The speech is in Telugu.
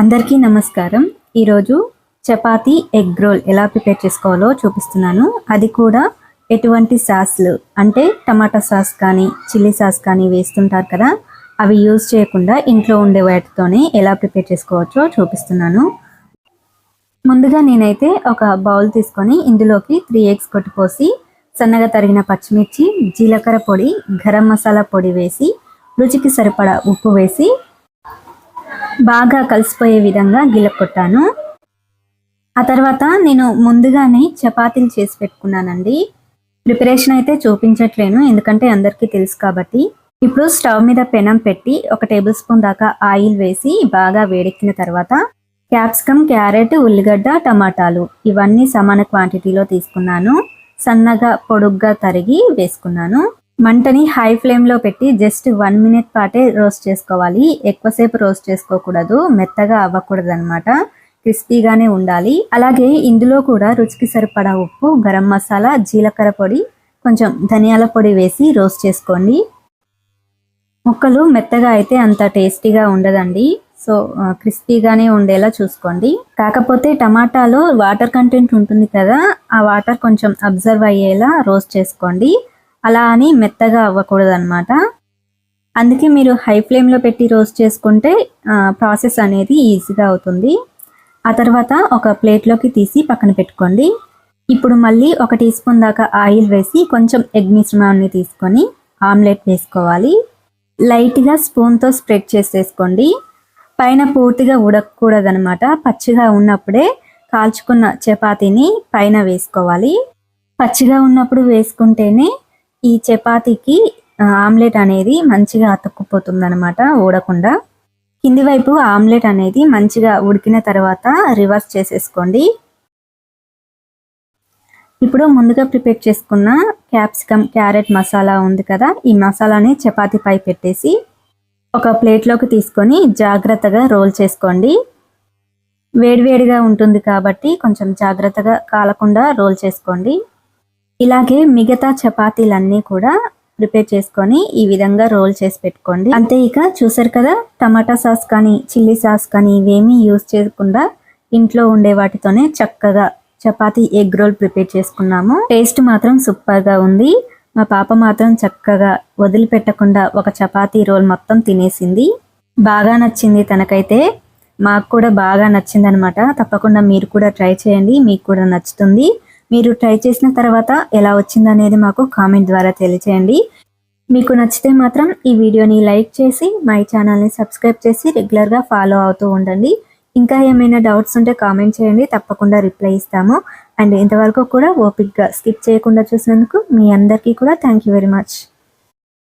అందరికీ నమస్కారం. ఈరోజు చపాతీ ఎగ్ రోల్ ఎలా ప్రిపేర్ చేసుకోవాలో చూపిస్తున్నాను. అది కూడా ఎటువంటి సాస్లు అంటే టమాటా సాస్ కానీ చిల్లీ సాస్ కానీ వేస్తుంటారు కదా అవి యూజ్ చేయకుండా ఇంట్లో ఉండే వాటితోనే ఎలా ప్రిపేర్ చేసుకోవచ్చో చూపిస్తున్నాను. ముందుగా నేనైతే ఒక బౌల్ తీసుకొని ఇందులోకి త్రీ ఎగ్స్ కొట్టుకోసి సన్నగా తరిగిన పచ్చిమిర్చి జీలకర్ర పొడి గరం మసాలా పొడి వేసి రుచికి సరిపడా ఉప్పు వేసి బాగా కలిసిపోయే విధంగా గిలక్కొట్టాను. ఆ తర్వాత నేను ముందుగానే చపాతీలు చేసి పెట్టుకున్నానండి. ప్రిపరేషన్ అయితే చూపించట్లేను ఎందుకంటే అందరికీ తెలుసు కాబట్టి. ఇప్పుడు స్టవ్ మీద పెనం పెట్టి ఒక టేబుల్ స్పూన్ దాకా ఆయిల్ వేసి బాగా వేడెక్కిన తర్వాత క్యాప్సికమ్ క్యారెట్ ఉల్లిగడ్డ టమాటాలు ఇవన్నీ సమాన క్వాంటిటీలో తీసుకున్నాను. సన్నగా పొడుగ్గా తరిగి వేసుకున్నాను. మంటని హై ఫ్లేమ్లో పెట్టి జస్ట్ వన్ మినిట్ పాటే రోస్ట్ చేసుకోవాలి. ఎక్కువసేపు రోస్ట్ చేసుకోకూడదు. మెత్తగా అవ్వకూడదు అనమాట క్రిస్పీగానే ఉండాలి. అలాగే ఇందులో కూడా రుచికి సరిపడా ఉప్పు గరం మసాలా జీలకర్ర పొడి కొంచెం ధనియాల పొడి వేసి రోస్ట్ చేసుకోండి. ముక్కలు మెత్తగా అయితే అంత టేస్టీగా ఉండదండి. సో క్రిస్పీగానే ఉండేలా చూసుకోండి. కాకపోతే టమాటాలో వాటర్ కంటెంట్ ఉంటుంది కదా ఆ వాటర్ కొంచెం అబ్జర్వ్ అయ్యేలా రోస్ట్ చేసుకోండి. అలా అని మెత్తగా అవ్వకూడదు అనమాట అందుకే మీరు హై ఫ్లేమ్లో పెట్టి రోస్ట్ చేసుకుంటే ప్రాసెస్ అనేది ఈజీగా అవుతుంది. ఆ తర్వాత ఒక ప్లేట్లోకి తీసి పక్కన పెట్టుకోండి. ఇప్పుడు మళ్ళీ ఒక టీ స్పూన్ దాకా ఆయిల్ వేసి కొంచెం ఎగ్ మిశ్రమాన్ని తీసుకొని ఆమ్లెట్ వేసుకోవాలి. లైట్గా స్పూన్తో స్ప్రెడ్ చేసేసుకోండి. పైన పూర్తిగా ఉడకకూడదనమాట పచ్చిగా ఉన్నప్పుడే కాల్చుకున్న చపాతీని పైన వేసుకోవాలి. పచ్చిగా ఉన్నప్పుడు వేసుకుంటేనే ఈ చపాతీకి ఆమ్లెట్ అనేది మంచిగా అతుక్కుపోతుంది అనమాట ఊడకుండా. కింది వైపు ఆమ్లెట్ అనేది మంచిగా ఉడికిన తర్వాత రివర్స్ చేసేసుకోండి. ఇప్పుడు ముందుగా ప్రిపేర్ చేసుకున్న క్యాప్సికమ్ క్యారెట్ మసాలా ఉంది కదా ఈ మసాలాని చపాతీపై పెట్టేసి ఒక ప్లేట్లోకి తీసుకొని జాగ్రత్తగా రోల్ చేసుకోండి. వేడివేడిగా ఉంటుంది కాబట్టి కొంచెం జాగ్రత్తగా కాలకుండా రోల్ చేసుకోండి. ఇలాగే మిగతా చపాతీలన్నీ కూడా ప్రిపేర్ చేసుకొని ఈ విధంగా రోల్ చేసి పెట్టుకోండి. అంతే ఇక చూసారు కదా టమాటా సాస్ కానీ చిల్లీ సాస్ కానీ ఇవేమీ యూజ్ చేయకుండా ఇంట్లో ఉండే వాటితోనే చక్కగా చపాతీ ఎగ్ రోల్ ప్రిపేర్ చేసుకున్నాము. టేస్ట్ మాత్రం సూపర్గా ఉంది. మా పాప మాత్రం చక్కగా వదిలిపెట్టకుండా ఒక చపాతీ రోల్ మొత్తం తినేసింది. బాగా నచ్చింది తనకైతే. మాకు కూడా బాగా నచ్చింది అనమాట తప్పకుండా మీరు కూడా ట్రై చేయండి మీకు కూడా నచ్చుతుంది. మీరు ట్రై చేసిన తర్వాత ఎలా వచ్చిందనేది మాకు కామెంట్ ద్వారా తెలియచేయండి. మీకు నచ్చితే మాత్రం ఈ వీడియోని లైక్ చేసి మై ఛానల్ని సబ్స్క్రైబ్ చేసి రెగ్యులర్గా ఫాలో అవుతూ ఉండండి. ఇంకా ఏమైనా డౌట్స్ ఉంటే కామెంట్ చేయండి తప్పకుండా రిప్లై ఇస్తాము. అండ్ ఇంతవరకు కూడా ఓపిక్గా స్కిప్ చేయకుండా చూసినందుకు మీ అందరికీ కూడా థ్యాంక్ యూ వెరీ మచ్